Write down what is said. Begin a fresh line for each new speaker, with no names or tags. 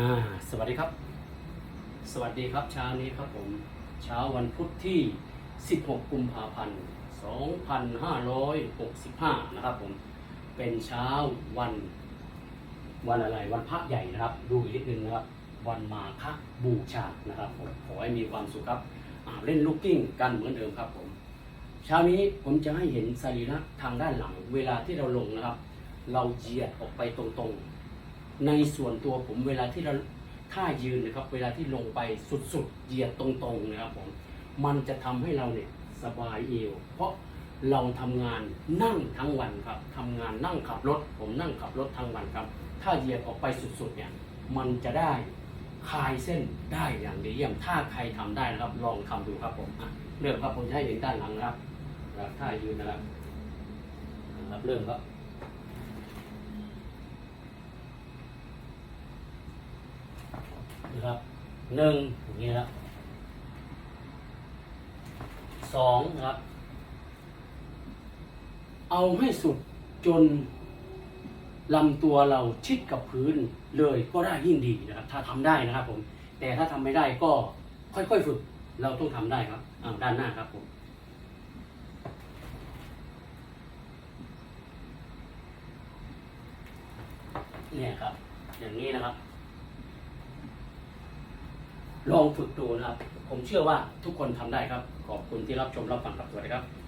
อ่าสวัสดีครับ สวัสดีครับเช้านี้ครับผมเช้าวันพุธที่ 16 กุมภาพันธ์ 2565 นะครับผมเป็นเช้าวัน วันอะไรวันพระใหญ่นะครับ ดูอีกนิดนึงนะครับวันมาฆบูชานะครับผมขอให้มีความสุขครับเล่นลูกกิ้งกันเหมือนเดิมครับผมเช้านี้ผมจะให้เห็นสรีระทางด้านหลัง เวลาที่เราลงนะครับ เราเหยียดออกไปตรงๆ ในส่วนตัวผมเวลาที่เราท่ายืนนะครับ เวลาที่ลงไปสุดๆเหยียดตรงๆนะครับผมมันจะทำให้เราเนี่ยสบายเอว เพราะเราทำงานนั่งทั้งวันครับทำงานนั่งขับรถ ผมนั่งขับรถทั้งวันครับ ถ้าเหยียดออกไปสุดๆเนี่ยมันจะได้คลายเส้นได้อย่างดีเยี่ยมถ้าใครทำได้นะครับลองทำดูครับผมเริ่มครับผมจะให้เห็นด้านหลังครับท่ายืนนะครับนะครับเริ่มครับ นะครับหนึ่งอย่างนี้นะครับสองนะครับ เอาให้สุดจนลำตัวเราชิดกับพื้นเลยก็ได้ยิ่งดีนะครับ ถ้าทำได้นะครับผม แต่ถ้าทำไม่ได้ก็ค่อยๆฝึก เราต้องทำได้ครับอ้าวด้านหน้าครับผมเนี่ยครับ อย่างนี้นะครับ ลองฝึกดูนะครับ ผมเชื่อว่าทุกคนทำได้ครับ ขอบคุณที่รับชมรับฟังครับสวัสดีครับ